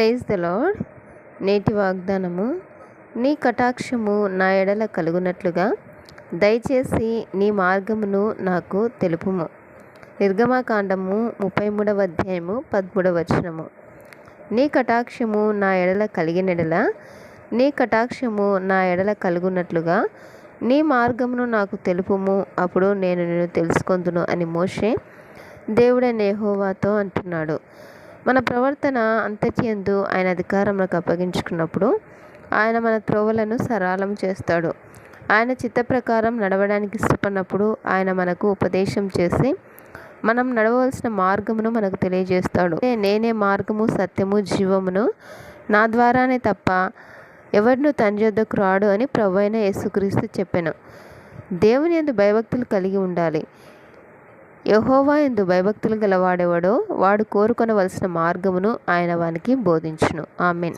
Praise the lord నేటి వాగ్దానము నీ కటాక్షము నా ఎడల కలుగునట్లుగా దయచేసి నీ మార్గమును నాకు తెలుపుము. నిర్గమాకాండము ముప్పై మూడవ అధ్యాయము పదమూడవ వచనము. నీ కటాక్షము నా ఎడల కలిగినెడల నీ కటాక్షము నా ఎడల కలుగునట్లుగా నీ మార్గమును నాకు తెలుపుము అప్పుడు నేను నేను తెలుసుకొందును అని మోషే దేవుడైన యెహోవాతో అంటున్నాడు. మన ప్రవర్తన అంతటియందు ఆయన అధికారంలోకి అప్పగించుకున్నప్పుడు ఆయన మన త్రోవలను సరళం చేస్తాడు. ఆయన చిత్త ప్రకారం నడవడానికి ఇష్టపడినప్పుడు ఆయన మనకు ఉపదేశం చేసి మనం నడవలసిన మార్గమును మనకు తెలియజేస్తాడు. నేనే మార్గము సత్యము జీవమును నా ద్వారానే తప్ప ఎవరిను తండ్రి వద్దకు రాడు అని ప్రభు అయిన యేసుక్రీస్తు చెప్పాను. దేవుని ఎందు భయభక్తులు కలిగి ఉండాలి. యహోవా ఎందు భయభక్తులు గలవాడెవడో వాడు కోరుకొనవలసిన మార్గమును ఆయన వానికి బోధించును. ఆమెన్.